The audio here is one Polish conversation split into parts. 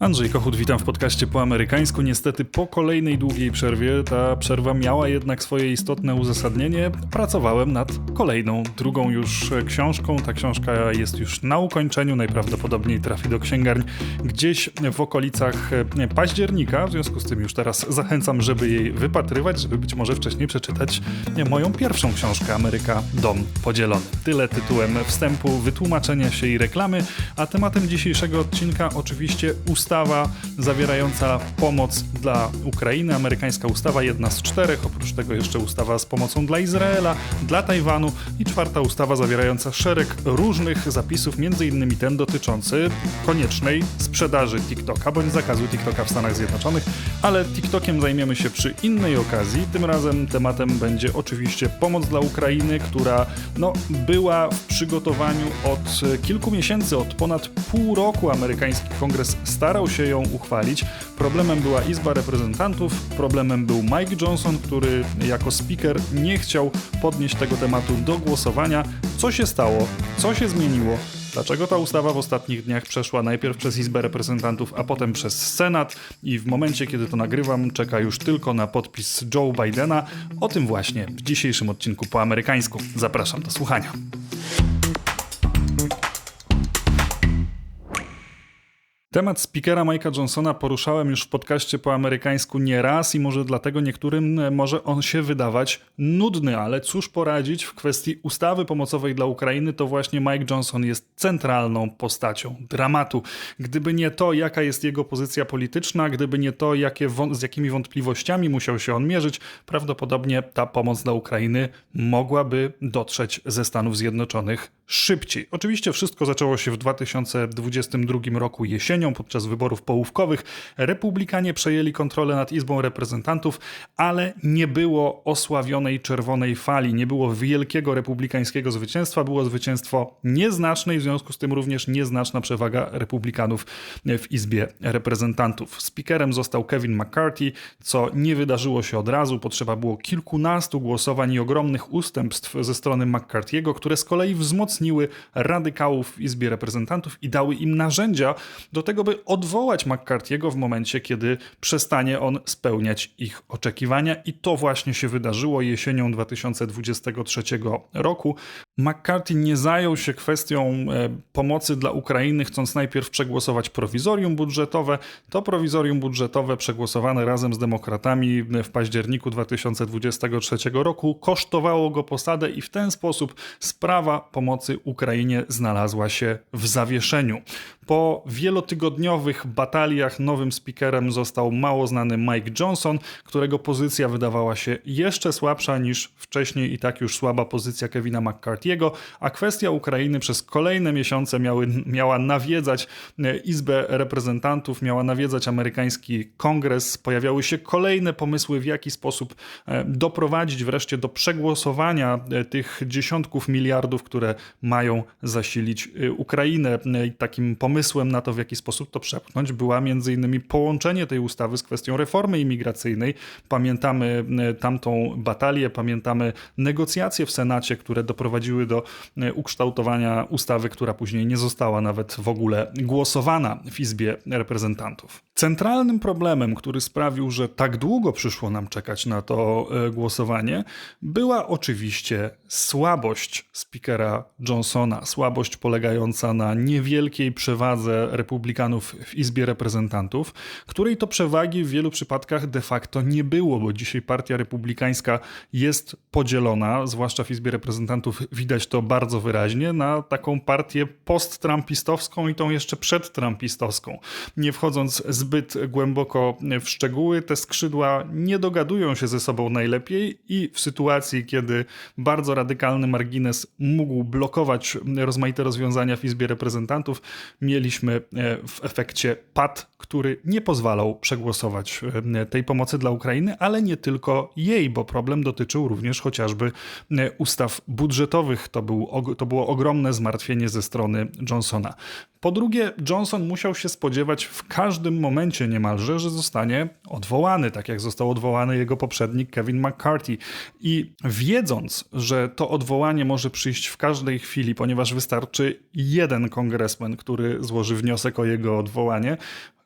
Andrzej Kochut, witam w podcaście po amerykańsku. Niestety po kolejnej długiej przerwie ta przerwa miała jednak swoje istotne uzasadnienie. Pracowałem nad kolejną, drugą już książką. Ta książka jest już na ukończeniu, najprawdopodobniej trafi do księgarni gdzieś w okolicach października. W związku z tym już teraz zachęcam, żeby jej wypatrywać, żeby być może wcześniej przeczytać moją pierwszą książkę Ameryka Dom Podzielony. Tyle tytułem wstępu, wytłumaczenia się i reklamy, a tematem dzisiejszego odcinka oczywiście ustawa ustawa zawierająca pomoc dla Ukrainy, amerykańska ustawa, jedna z czterech, oprócz tego jeszcze ustawa z pomocą dla Izraela, dla Tajwanu i czwarta ustawa zawierająca szereg różnych zapisów, innymi ten dotyczący koniecznej sprzedaży TikToka, bądź zakazu TikToka w Stanach Zjednoczonych, ale TikTokiem zajmiemy się przy innej okazji. Tym razem tematem będzie oczywiście pomoc dla Ukrainy, która no, była w przygotowaniu od kilku miesięcy, od ponad pół roku. Amerykański kongres starał starał się ją uchwalić. Problemem była Izba Reprezentantów, problemem był Mike Johnson, który jako speaker nie chciał podnieść tego tematu do głosowania. Co się stało? Co się zmieniło? Dlaczego ta ustawa w ostatnich dniach przeszła najpierw przez Izbę Reprezentantów, a potem przez Senat i w momencie, kiedy to nagrywam, czeka już tylko na podpis Joe Bidena? O tym właśnie w dzisiejszym odcinku po amerykańsku. Zapraszam do słuchania. Temat speakera Mike'a Johnsona poruszałem już w podcaście po amerykańsku nie raz i może dlatego niektórym e, może on się wydawać nudny, ale cóż poradzić w kwestii ustawy pomocowej dla Ukrainy, to właśnie Mike Johnson jest centralną postacią dramatu. Gdyby nie to, jaka jest jego pozycja polityczna, gdyby nie to, jakie z jakimi wątpliwościami musiał się on mierzyć, prawdopodobnie ta pomoc dla Ukrainy mogłaby dotrzeć ze Stanów Zjednoczonych szybciej. Oczywiście wszystko zaczęło się w 2022 roku jesienią podczas wyborów połówkowych. Republikanie przejęli kontrolę nad Izbą Reprezentantów, ale nie było osławionej czerwonej fali, nie było wielkiego republikańskiego zwycięstwa, było zwycięstwo nieznaczne i w związku z tym również nieznaczna przewaga republikanów w Izbie Reprezentantów. Speakerem został Kevin McCarthy, co nie wydarzyło się od razu. Potrzeba było kilkunastu głosowań i ogromnych ustępstw ze strony McCarthy'ego, które z kolei wzmocniły radykałów w Izbie Reprezentantów i dały im narzędzia do tego, by odwołać McCarthy'ego w momencie, kiedy przestanie on spełniać ich oczekiwania. I to właśnie się wydarzyło jesienią 2023 roku. McCarthy nie zajął się kwestią e, pomocy dla Ukrainy, chcąc najpierw przegłosować prowizorium budżetowe. To prowizorium budżetowe przegłosowane razem z demokratami w październiku 2023 roku kosztowało go posadę i w ten sposób sprawa pomocy Ukrainie znalazła się w zawieszeniu. Po wielotygodniowych bataliach nowym speakerem został mało znany Mike Johnson, którego pozycja wydawała się jeszcze słabsza niż wcześniej i tak już słaba pozycja Kevina McCarthy'ego, a kwestia Ukrainy przez kolejne miesiące miały, miała nawiedzać e, Izbę Reprezentantów, miała nawiedzać amerykański kongres. Pojawiały się kolejne pomysły, w jaki sposób e, doprowadzić wreszcie do przegłosowania e, tych dziesiątków miliardów, które mają zasilić Ukrainę. Takim pomysłem na to, w jaki sposób to przepchnąć, była między innymi połączenie tej ustawy z kwestią reformy imigracyjnej. Pamiętamy tamtą batalię, pamiętamy negocjacje w Senacie, które doprowadziły do e, ukształtowania ustawy, która później nie została nawet w ogóle głosowana w Izbie Reprezentantów. Centralnym problemem, który sprawił, że tak długo przyszło nam czekać na to e, głosowanie, była oczywiście słabość speakera Johnsona, słabość polegająca na niewielkiej przewadze republikanów w Izbie Reprezentantów, której to przewagi w wielu przypadkach de facto nie było, bo dzisiaj partia republikańska jest podzielona, zwłaszcza w Izbie Reprezentantów widać to bardzo wyraźnie, na taką partię post-trumpistowską i tą jeszcze przed-trumpistowską. Nie wchodząc zbyt zbyt głęboko w szczegóły, te skrzydła nie dogadują się ze sobą najlepiej i w sytuacji, kiedy bardzo radykalny margines mógł blokować rozmaite rozwiązania w Izbie Reprezentantów, mieliśmy e, w efekcie pad, który nie pozwalał przegłosować e, tej pomocy dla Ukrainy, ale nie tylko jej, bo problem dotyczył również chociażby e, ustaw budżetowych. To, był, to było ogromne zmartwienie ze strony Johnsona. Po drugie, Johnson musiał się spodziewać w każdym momencie niemalże, że zostanie odwołany, tak jak został odwołany jego poprzednik Kevin McCarthy. I wiedząc, że to odwołanie może przyjść w każdej chwili, ponieważ wystarczy jeden kongresmen, który złoży wniosek o jego odwołanie,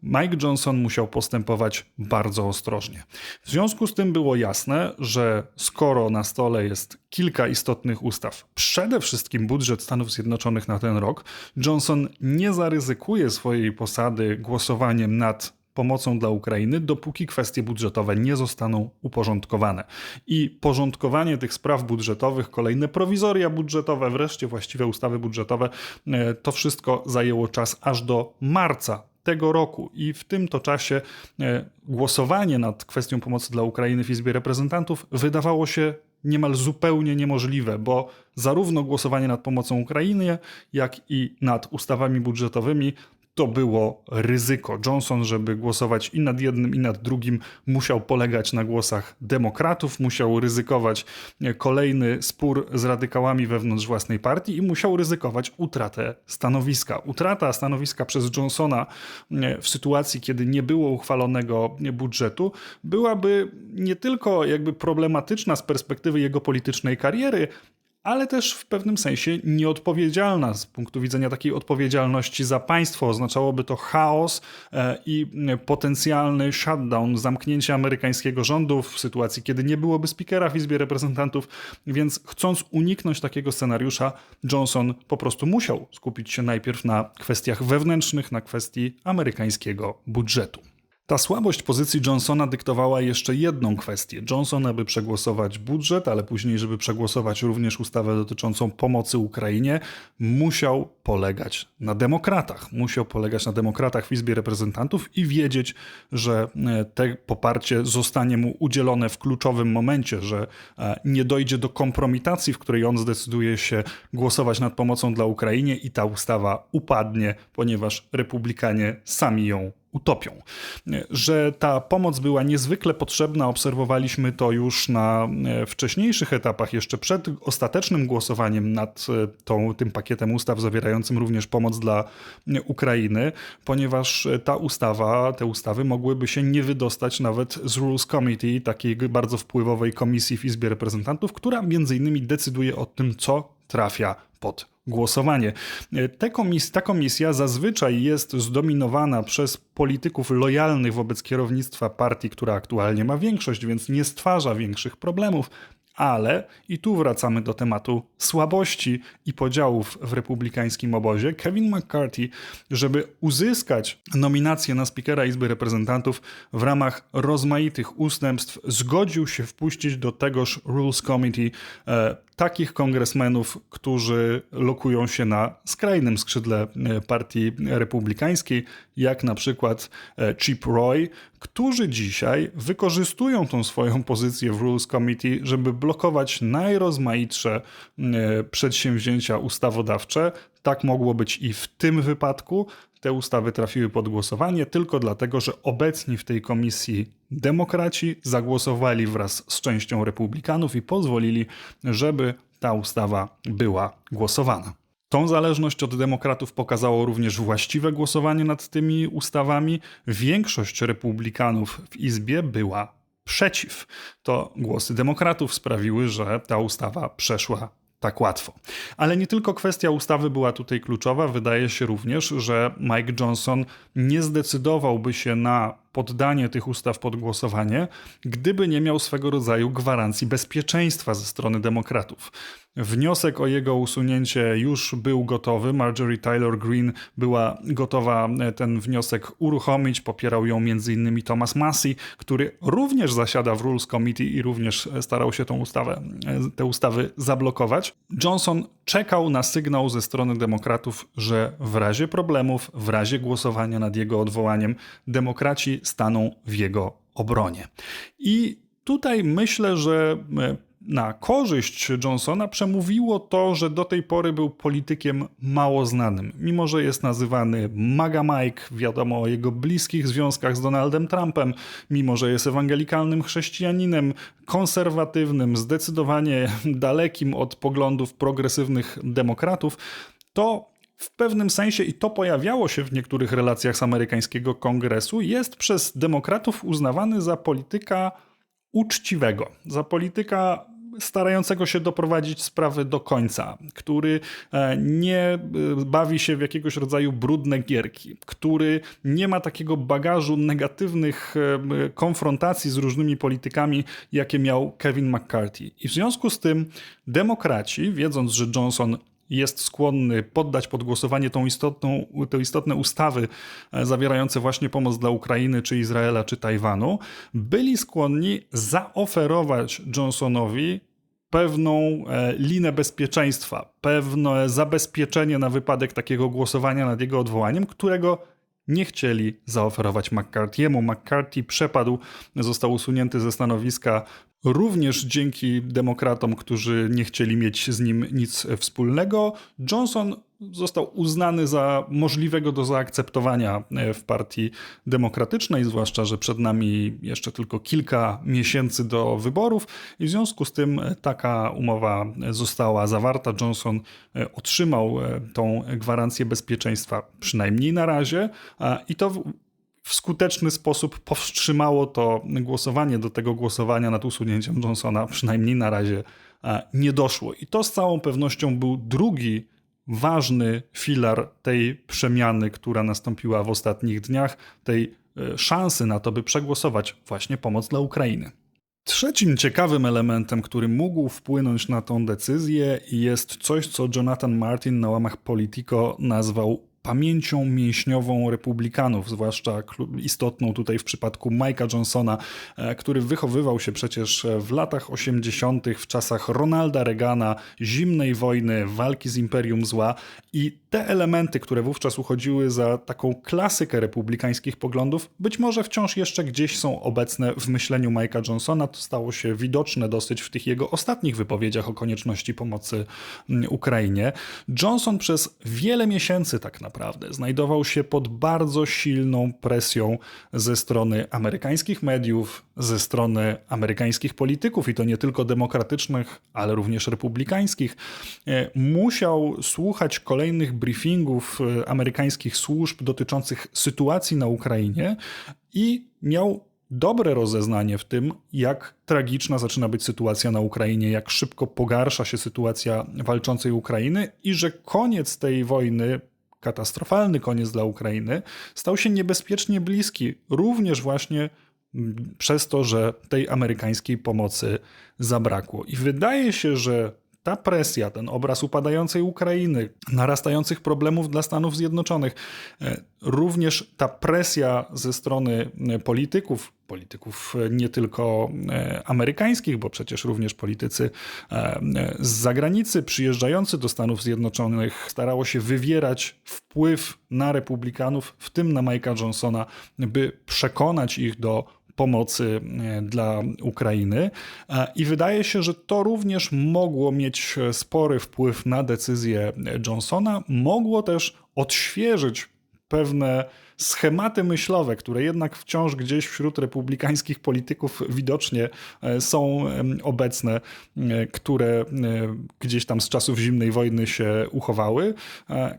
Mike Johnson musiał postępować bardzo ostrożnie. W związku z tym było jasne, że skoro na stole jest kilka istotnych ustaw, przede wszystkim budżet Stanów Zjednoczonych na ten rok, Johnson nie zaryzykuje swojej posady głosowaniem nad pomocą dla Ukrainy, dopóki kwestie budżetowe nie zostaną uporządkowane. I porządkowanie tych spraw budżetowych, kolejne prowizoria budżetowe, wreszcie właściwe ustawy budżetowe, e, to wszystko zajęło czas aż do marca tego roku. I w tym to czasie e, głosowanie nad kwestią pomocy dla Ukrainy w Izbie Reprezentantów wydawało się niemal zupełnie niemożliwe, bo zarówno głosowanie nad pomocą Ukrainie, jak i nad ustawami budżetowymi to było ryzyko. Johnson, żeby głosować i nad jednym, i nad drugim, musiał polegać na głosach demokratów, musiał ryzykować kolejny spór z radykałami wewnątrz własnej partii i musiał ryzykować utratę stanowiska. Utrata stanowiska przez Johnsona w sytuacji, kiedy nie było uchwalonego budżetu, byłaby nie tylko jakby problematyczna z perspektywy jego politycznej kariery, ale też w pewnym sensie nieodpowiedzialna z punktu widzenia takiej odpowiedzialności za państwo. Oznaczałoby to chaos e, i potencjalny shutdown, zamknięcie amerykańskiego rządu w sytuacji, kiedy nie byłoby speakera w Izbie Reprezentantów, więc chcąc uniknąć takiego scenariusza, Johnson po prostu musiał skupić się najpierw na kwestiach wewnętrznych, na kwestii amerykańskiego budżetu. Ta słabość pozycji Johnsona dyktowała jeszcze jedną kwestię. Johnson, aby przegłosować budżet, ale później, żeby przegłosować również ustawę dotyczącą pomocy Ukrainie, musiał polegać na demokratach. Musiał polegać na demokratach w Izbie Reprezentantów i wiedzieć, że e, te poparcie zostanie mu udzielone w kluczowym momencie, że e, nie dojdzie do kompromitacji, w której on zdecyduje się głosować nad pomocą dla Ukrainie i ta ustawa upadnie, ponieważ republikanie sami ją utopią. Że ta pomoc była niezwykle potrzebna, obserwowaliśmy to już na e, wcześniejszych etapach, jeszcze przed ostatecznym głosowaniem nad e, tą, tym pakietem ustaw zawierającym również pomoc dla e, Ukrainy, ponieważ ta ustawa, te ustawy mogłyby się nie wydostać nawet z Rules Committee, takiej bardzo wpływowej komisji w Izbie Reprezentantów, która między innymi decyduje o tym, co trafia pod głosowanie. Te komis ta komisja zazwyczaj jest zdominowana przez polityków lojalnych wobec kierownictwa partii, która aktualnie ma większość, więc nie stwarza większych problemów. Ale, i tu wracamy do tematu słabości i podziałów w republikańskim obozie, Kevin McCarthy, żeby uzyskać nominację na spikera Izby Reprezentantów w ramach rozmaitych ustępstw, zgodził się wpuścić do tegoż Rules Committee e, takich kongresmenów, którzy lokują się na skrajnym skrzydle e, partii republikańskiej, jak na przykład e, Chip Roy, którzy dzisiaj wykorzystują tą swoją pozycję w Rules Committee, żeby blokować najrozmaitsze e, przedsięwzięcia ustawodawcze. Tak mogło być i w tym wypadku. Te ustawy trafiły pod głosowanie tylko dlatego, że obecni w tej komisji demokraci zagłosowali wraz z częścią republikanów i pozwolili, żeby ta ustawa była głosowana. Tą zależność od demokratów pokazało również właściwe głosowanie nad tymi ustawami. Większość republikanów w Izbie była przeciw. To głosy demokratów sprawiły, że ta ustawa przeszła tak łatwo. Ale nie tylko kwestia ustawy była tutaj kluczowa. Wydaje się również, że Mike Johnson nie zdecydowałby się na poddanie tych ustaw pod głosowanie, gdyby nie miał swego rodzaju gwarancji bezpieczeństwa ze strony demokratów. Wniosek o jego usunięcie już był gotowy. Marjorie Taylor Greene była gotowa e, ten wniosek uruchomić. Popierał ją m.in. Thomas Massey, który również zasiada w Rules Committee i również starał się tą ustawę, e, te ustawy zablokować. Johnson czekał na sygnał ze strony demokratów, że w razie problemów, w razie głosowania nad jego odwołaniem, demokraci staną w jego obronie. I tutaj myślę, że e, na korzyść Johnsona przemówiło to, że do tej pory był politykiem mało znanym. Mimo, że jest nazywany Maga Mike, wiadomo o jego bliskich związkach z Donaldem Trumpem, mimo, że jest ewangelikalnym chrześcijaninem, konserwatywnym, zdecydowanie dalekim od poglądów progresywnych demokratów, to w pewnym sensie, i to pojawiało się w niektórych relacjach z amerykańskiego kongresu, jest przez demokratów uznawany za polityka uczciwego, za polityka starającego się doprowadzić sprawy do końca, który e, nie e, bawi się w jakiegoś rodzaju brudne gierki, który nie ma takiego bagażu negatywnych e, konfrontacji z różnymi politykami, jakie miał Kevin McCarthy. I w związku z tym demokraci, wiedząc, że Johnson jest skłonny poddać pod głosowanie tą istotną, te istotne ustawy zawierające właśnie pomoc dla Ukrainy, czy Izraela, czy Tajwanu, byli skłonni zaoferować Johnsonowi pewną e, linę bezpieczeństwa, pewne zabezpieczenie na wypadek takiego głosowania nad jego odwołaniem, którego nie chcieli zaoferować McCarthy'emu. McCarthy przepadł, został usunięty ze stanowiska również dzięki demokratom, którzy nie chcieli mieć z nim nic wspólnego. Johnson został uznany za możliwego do zaakceptowania e, w partii demokratycznej, zwłaszcza, że przed nami jeszcze tylko kilka miesięcy do wyborów i w związku z tym taka umowa została zawarta. Johnson e, otrzymał e, tą gwarancję bezpieczeństwa przynajmniej na razie i to w skuteczny sposób powstrzymało to głosowanie. Do tego głosowania nad usunięciem Johnsona przynajmniej na razie nie doszło. I to z całą pewnością był drugi ważny filar tej przemiany, która nastąpiła w ostatnich dniach, tej e, szansy na to, by przegłosować właśnie pomoc dla Ukrainy. Trzecim ciekawym elementem, który mógł wpłynąć na tą decyzję, jest coś, co Jonathan Martin na łamach Politico nazwał pamięcią mięśniową republikanów, zwłaszcza istotną tutaj w przypadku Mike'a Johnsona, e, który wychowywał się przecież w latach 80., w czasach Ronalda Reagana, zimnej wojny, walki z imperium zła i te elementy, które wówczas uchodziły za taką klasykę republikańskich poglądów, być może wciąż jeszcze gdzieś są obecne w myśleniu Mike'a Johnsona. To stało się widoczne dosyć w tych jego ostatnich wypowiedziach o konieczności pomocy mm, Ukrainie. Johnson przez wiele miesięcy tak naprawdę naprawdę. Znajdował się pod bardzo silną presją ze strony amerykańskich mediów, ze strony amerykańskich polityków, i to nie tylko demokratycznych, ale również republikańskich. E, musiał słuchać kolejnych briefingów e, amerykańskich służb dotyczących sytuacji na Ukrainie i miał dobre rozeznanie w tym, jak tragiczna zaczyna być sytuacja na Ukrainie, jak szybko pogarsza się sytuacja walczącej Ukrainy i że koniec tej wojny katastrofalny koniec dla Ukrainy stał się niebezpiecznie bliski, również właśnie przez to, że tej amerykańskiej pomocy zabrakło. I wydaje się, że ta presja, ten obraz upadającej Ukrainy, narastających problemów dla Stanów Zjednoczonych, e, również ta presja ze strony e, polityków, polityków e, nie tylko amerykańskich, bo przecież również politycy z zagranicy przyjeżdżający do Stanów Zjednoczonych starało się wywierać wpływ na republikanów, w tym na Mike'a Johnsona, by przekonać ich do pomocy e, dla Ukrainy. E, I wydaje się, że to również mogło mieć spory wpływ na decyzję Johnsona, mogło też odświeżyć pewne schematy myślowe, które jednak wciąż gdzieś wśród republikańskich polityków widocznie e, są obecne, które gdzieś tam z czasów zimnej wojny się uchowały,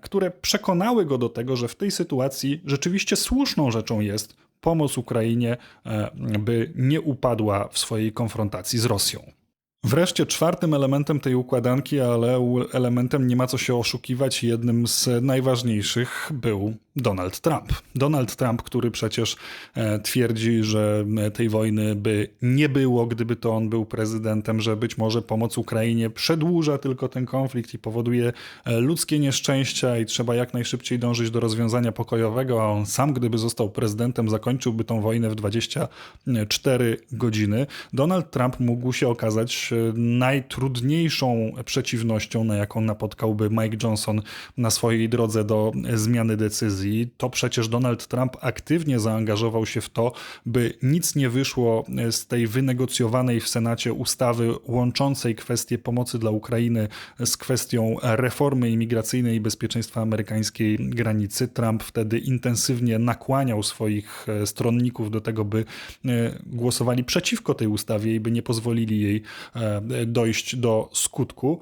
które przekonały go do tego, że w tej sytuacji rzeczywiście słuszną rzeczą jest pomoc Ukrainie, e, by nie upadła w swojej konfrontacji z Rosją. Wreszcie czwartym elementem tej układanki, ale elementem nie ma co się oszukiwać, jednym z najważniejszych był Donald Trump. Donald Trump, który przecież e, twierdzi, że e, tej wojny by nie było, gdyby to on był prezydentem, że być może pomoc Ukrainie przedłuża tylko ten konflikt i powoduje e, ludzkie nieszczęścia i trzeba jak najszybciej dążyć do rozwiązania pokojowego, a on sam, gdyby został prezydentem, zakończyłby tą wojnę w 24 godziny. Donald Trump mógł się okazać najtrudniejszą przeciwnością, na jaką napotkałby Mike Johnson na swojej drodze do zmiany decyzji to przecież Donald Trump aktywnie zaangażował się w to, by nic nie wyszło z tej wynegocjowanej w Senacie ustawy łączącej kwestię pomocy dla Ukrainy z kwestią reformy imigracyjnej i bezpieczeństwa amerykańskiej granicy. Trump wtedy intensywnie nakłaniał swoich e, stronników do tego, by e, głosowali przeciwko tej ustawie i by nie pozwolili jej e, dojść do skutku.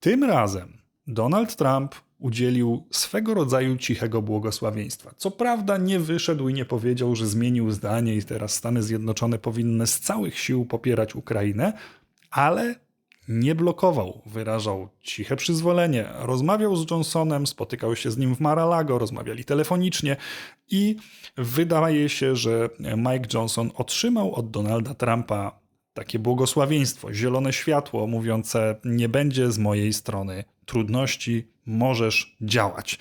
Tym razem Donald Trump udzielił swego rodzaju cichego błogosławieństwa. Co prawda nie wyszedł i nie powiedział, że zmienił zdanie i teraz Stany Zjednoczone powinny z całych sił popierać Ukrainę, ale nie blokował, wyrażał ciche przyzwolenie, rozmawiał z Johnsonem, spotykał się z nim w Mar-a-Lago, rozmawiali telefonicznie i wydaje się, że Mike Johnson otrzymał od Donalda Trumpa takie błogosławieństwo, zielone światło mówiące nie będzie z mojej strony trudności, możesz działać.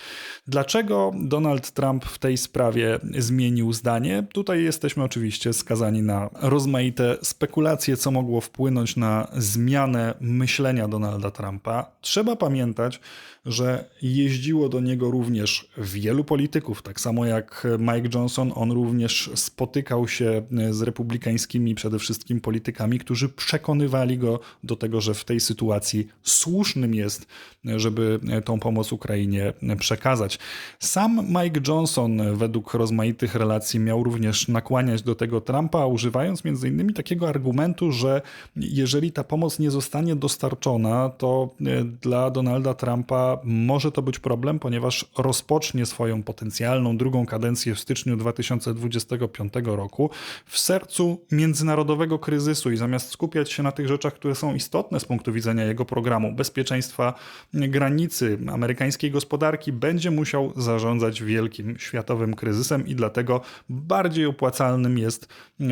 Dlaczego Donald Trump w tej sprawie zmienił zdanie? Tutaj jesteśmy oczywiście skazani na rozmaite spekulacje, co mogło wpłynąć na zmianę myślenia Donalda Trumpa. Trzeba pamiętać, że jeździło do niego również wielu polityków, tak samo jak Mike Johnson, on również spotykał się z republikańskimi przede wszystkim politykami, którzy przekonywali go do tego, że w tej sytuacji słusznym jest, żeby tą pomoc Ukrainie przekazać. Sam Mike Johnson według rozmaitych relacji miał również nakłaniać do tego Trumpa, używając między innymi takiego argumentu, że jeżeli ta pomoc nie zostanie dostarczona, to dla Donalda Trumpa może to być problem, ponieważ rozpocznie swoją potencjalną drugą kadencję w styczniu 2025 roku w sercu międzynarodowego kryzysu i zamiast skupiać się na tych rzeczach, które są istotne z punktu widzenia jego programu bezpieczeństwa granicy amerykańskiej gospodarki, będzie musiał zarządzać wielkim światowym kryzysem i dlatego bardziej opłacalnym jest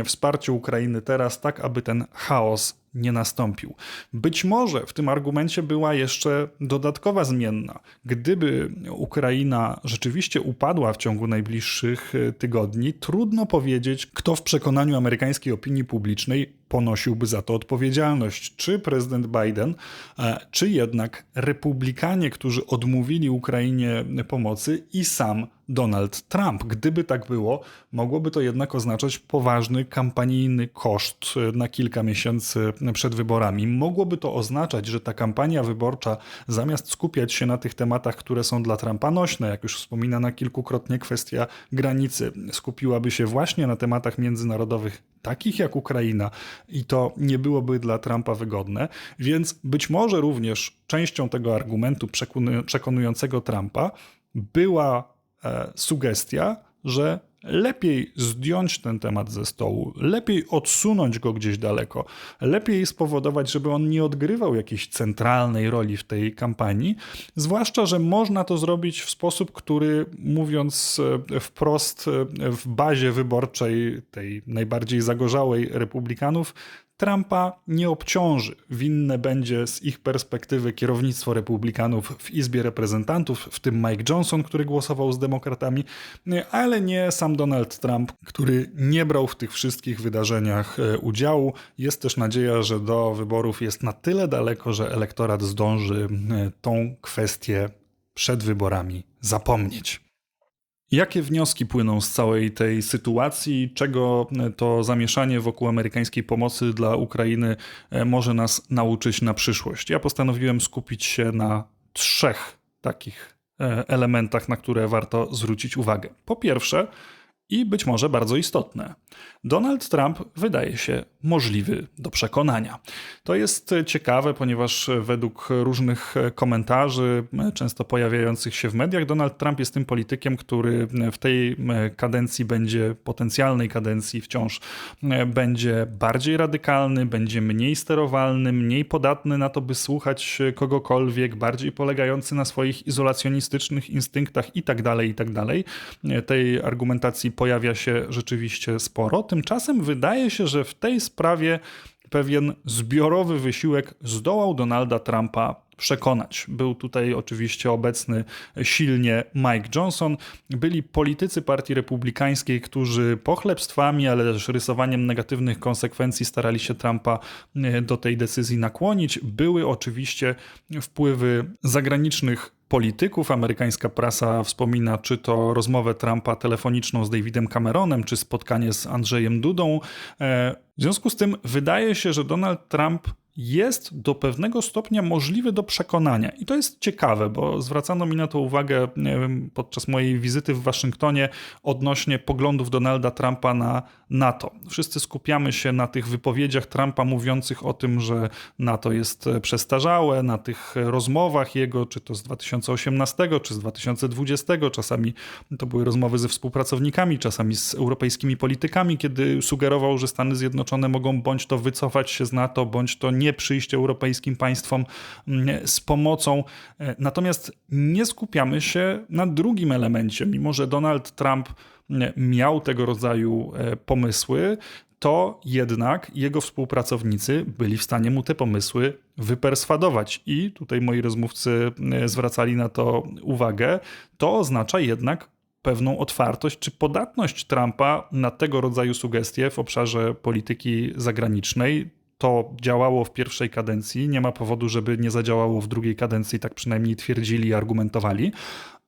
wsparcie Ukrainy teraz, tak aby ten chaos nie nastąpił. Być może w tym argumencie była jeszcze dodatkowa zmienna. Gdyby Ukraina rzeczywiście upadła w ciągu najbliższych e, tygodni, trudno powiedzieć, kto w przekonaniu amerykańskiej opinii publicznej ponosiłby za to odpowiedzialność. Czy prezydent Biden, e, czy jednak republikanie, którzy odmówili Ukrainie pomocy i sam Donald Trump. Gdyby tak było, mogłoby to jednak oznaczać poważny kampanijny koszt e, na kilka miesięcy przed wyborami. Mogłoby to oznaczać, że ta kampania wyborcza, zamiast skupiać się na tych tematach, które są dla Trumpa nośne, jak już wspominana kilkukrotnie kwestia granicy, skupiłaby się właśnie na tematach międzynarodowych, takich jak Ukraina, i to nie byłoby dla Trumpa wygodne. Więc być może również częścią tego argumentu przekonującego Trumpa była sugestia, że lepiej zdjąć ten temat ze stołu, lepiej odsunąć go gdzieś daleko, lepiej spowodować, żeby on nie odgrywał jakiejś centralnej roli w tej kampanii, zwłaszcza, że można to zrobić w sposób, który mówiąc e, wprost e, w bazie wyborczej tej najbardziej zagorzałej republikanów, Trumpa nie obciąży. Winne będzie z ich perspektywy kierownictwo republikanów w Izbie Reprezentantów, w tym Mike Johnson, który głosował z demokratami, ale nie sam Donald Trump, który nie brał w tych wszystkich wydarzeniach e, udziału. Jest też nadzieja, że do wyborów jest na tyle daleko, że elektorat zdąży e, tą kwestię przed wyborami zapomnieć. Jakie wnioski płyną z całej tej sytuacji? Czego to zamieszanie wokół amerykańskiej pomocy dla Ukrainy e, może nas nauczyć na przyszłość? Ja postanowiłem skupić się na trzech takich e, elementach, na które warto zwrócić uwagę. Po pierwsze, i być może bardzo istotne. Donald Trump wydaje się możliwy do przekonania. To jest ciekawe, ponieważ według różnych komentarzy, często pojawiających się w mediach, Donald Trump jest tym politykiem, który w tej kadencji będzie, potencjalnej kadencji wciąż będzie bardziej radykalny, będzie mniej sterowalny, mniej podatny na to, by słuchać kogokolwiek, bardziej polegający na swoich izolacjonistycznych instynktach itd., tak itd. Tak tej argumentacji pojawia się rzeczywiście sporo. Tymczasem wydaje się, że w tej sprawie pewien zbiorowy wysiłek zdołał Donalda Trumpa przekonać. Był tutaj oczywiście obecny silnie Mike Johnson. Byli politycy Partii Republikańskiej, którzy pochlebstwami, ale też rysowaniem negatywnych konsekwencji starali się Trumpa e, do tej decyzji nakłonić. Były oczywiście wpływy zagranicznych polityków. Amerykańska prasa wspomina, czy to rozmowę Trumpa telefoniczną z Davidem Cameronem, czy spotkanie z Andrzejem Dudą. E, w związku z tym wydaje się, że Donald Trump jest do pewnego stopnia możliwy do przekonania. I to jest ciekawe, bo zwracano mi na to uwagę wiem, podczas mojej wizyty w Waszyngtonie odnośnie poglądów Donalda Trumpa na NATO. Wszyscy skupiamy się na tych wypowiedziach Trumpa mówiących o tym, że NATO jest przestarzałe, na tych rozmowach jego, czy to z 2018, czy z 2020, czasami to były rozmowy ze współpracownikami, czasami z europejskimi politykami, kiedy sugerował, że Stany Zjednoczone mogą bądź to wycofać się z NATO, bądź to nie przyjść europejskim państwom mm, z pomocą. E, natomiast nie skupiamy się na drugim elemencie. Mimo, że Donald Trump mm, miał tego rodzaju e, pomysły, to jednak jego współpracownicy byli w stanie mu te pomysły wyperswadować. I tutaj moi rozmówcy mm, zwracali na to uwagę. To oznacza jednak pewną otwartość czy podatność Trumpa na tego rodzaju sugestie w obszarze polityki zagranicznej. To działało w pierwszej kadencji, nie ma powodu, żeby nie zadziałało w drugiej kadencji, tak przynajmniej twierdzili i argumentowali.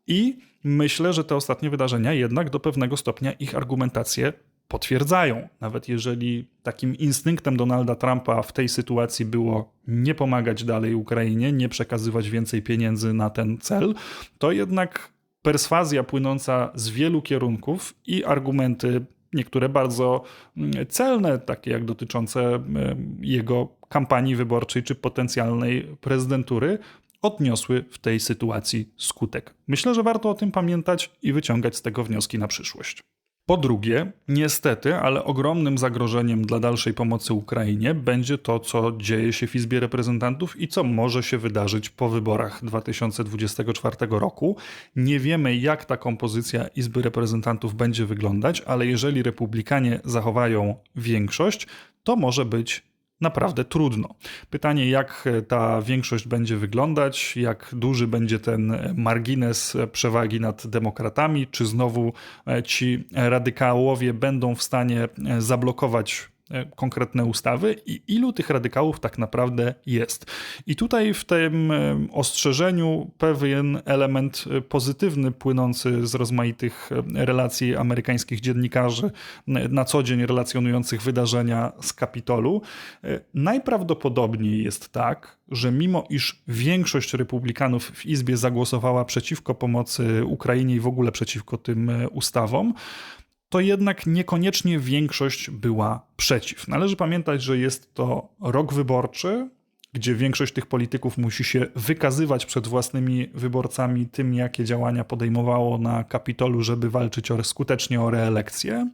I myślę, że te ostatnie wydarzenia jednak do pewnego stopnia ich argumentację potwierdzają. Nawet jeżeli takim instynktem Donalda Trumpa w tej sytuacji było nie pomagać dalej Ukrainie, nie przekazywać więcej pieniędzy na ten cel, to jednak perswazja płynąca z wielu kierunków i argumenty, niektóre bardzo mm, celne, takie jak dotyczące mm, jego kampanii wyborczej czy potencjalnej prezydentury, odniosły w tej sytuacji skutek. Myślę, że warto o tym pamiętać i wyciągać z tego wnioski na przyszłość. Po drugie, niestety, ale ogromnym zagrożeniem dla dalszej pomocy Ukrainie będzie to, co dzieje się w Izbie Reprezentantów i co może się wydarzyć po wyborach 2024 roku. Nie wiemy, jak ta kompozycja Izby Reprezentantów będzie wyglądać, ale jeżeli republikanie zachowają większość, to może być naprawdę trudno. Pytanie, jak ta większość będzie wyglądać, jak duży będzie ten margines przewagi nad demokratami, czy znowu e, ci radykałowie będą w stanie e, zablokować E, konkretne ustawy i ilu tych radykałów tak naprawdę jest. I tutaj w tym e, ostrzeżeniu pewien element e, pozytywny płynący z rozmaitych relacji amerykańskich dziennikarzy na co dzień relacjonujących wydarzenia z Kapitolu. Najprawdopodobniej jest tak, że mimo iż większość republikanów w Izbie zagłosowała przeciwko pomocy Ukrainie i w ogóle przeciwko tym ustawom, to jednak niekoniecznie większość była przeciw. Należy pamiętać, że jest to rok wyborczy, gdzie większość tych polityków musi się wykazywać przed własnymi wyborcami tym, jakie działania podejmowało na Kapitolu, żeby walczyć o, skutecznie o reelekcję,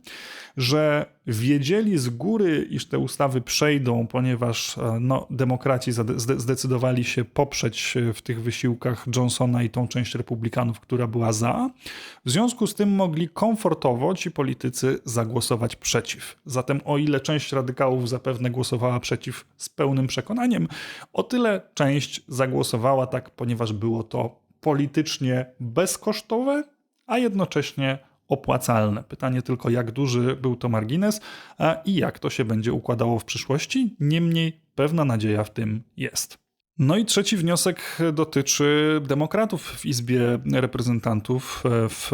że wiedzieli z góry, iż te ustawy przejdą, ponieważ e, no, demokraci zdecydowali się poprzeć w tych wysiłkach Johnsona i tą część republikanów, która była za. W związku z tym mogli komfortowo ci politycy zagłosować przeciw. Zatem o ile część radykałów zapewne głosowała przeciw z pełnym przekonaniem, o tyle część zagłosowała tak, ponieważ było to politycznie bezkosztowe, a jednocześnie opłacalne. Pytanie tylko, jak duży był to margines i jak to się będzie układało w przyszłości. Niemniej pewna nadzieja w tym jest. No i trzeci wniosek dotyczy demokratów w Izbie Reprezentantów. W,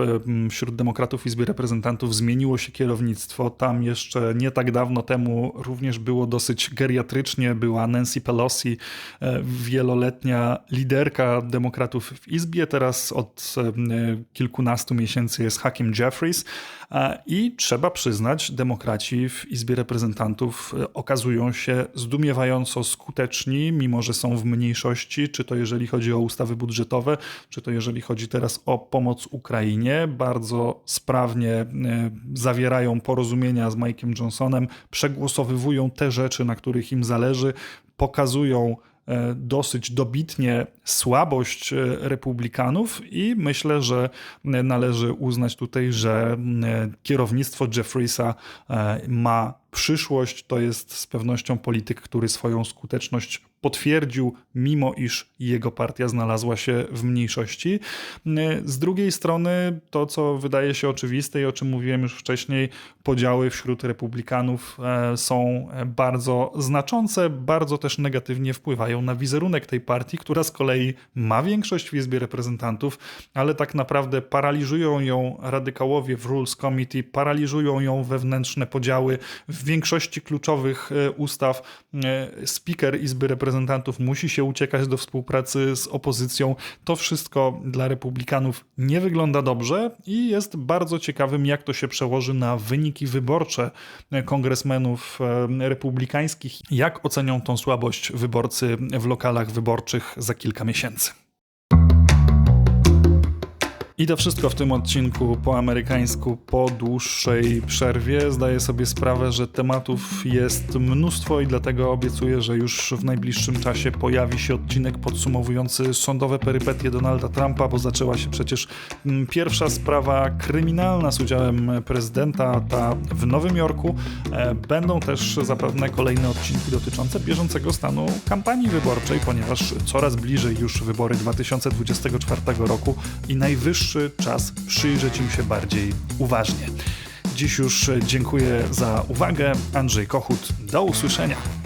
wśród demokratów w Izbie Reprezentantów zmieniło się kierownictwo. Tam jeszcze nie tak dawno temu również było dosyć geriatrycznie. Była Nancy Pelosi, e, wieloletnia liderka demokratów w Izbie. Teraz od e, kilkunastu miesięcy jest Hakim Jeffries. I trzeba przyznać, demokraci w Izbie Reprezentantów e, okazują się zdumiewająco skuteczni, mimo że są w mniejszości, czy to jeżeli chodzi o ustawy budżetowe, czy to jeżeli chodzi teraz o pomoc Ukrainie. Bardzo sprawnie e, zawierają porozumienia z Mike'em Johnsonem, przegłosowywują te rzeczy, na których im zależy, pokazują E, dosyć dobitnie słabość e, republikanów i myślę, że należy uznać tutaj, że kierownictwo Jeffreysa ma przyszłość. To jest z pewnością polityk, który swoją skuteczność potwierdził, mimo iż jego partia znalazła się w mniejszości. Z drugiej strony, to co wydaje się oczywiste i o czym mówiłem już wcześniej, podziały wśród republikanów e, są bardzo znaczące, bardzo też negatywnie wpływają na wizerunek tej partii, która z kolei ma większość w Izbie Reprezentantów, ale tak naprawdę paraliżują ją radykałowie w Rules Committee, paraliżują ją wewnętrzne podziały. W większości kluczowych e, ustaw e, speaker Izby Reprezentantów musi się uciekać do współpracy z opozycją. To wszystko dla republikanów nie wygląda dobrze i jest bardzo ciekawym, jak to się przełoży na wyniki wyborcze kongresmenów e, republikańskich. Jak ocenią tą słabość wyborcy w lokalach wyborczych za kilka miesięcy. I to wszystko w tym odcinku po amerykańsku, po dłuższej przerwie. Zdaję sobie sprawę, że tematów jest mnóstwo i dlatego obiecuję, że już w najbliższym czasie pojawi się odcinek podsumowujący sądowe perypetie Donalda Trumpa, bo zaczęła się przecież mm, pierwsza sprawa kryminalna z udziałem prezydenta, ta w Nowym Jorku. E, będą też zapewne kolejne odcinki dotyczące bieżącego stanu kampanii wyborczej, ponieważ coraz bliżej już wybory 2024 roku i najwyższy najwyższy czas przyjrzeć im się bardziej uważnie. Dziś już dziękuję za uwagę. Andrzej Kochut, do usłyszenia.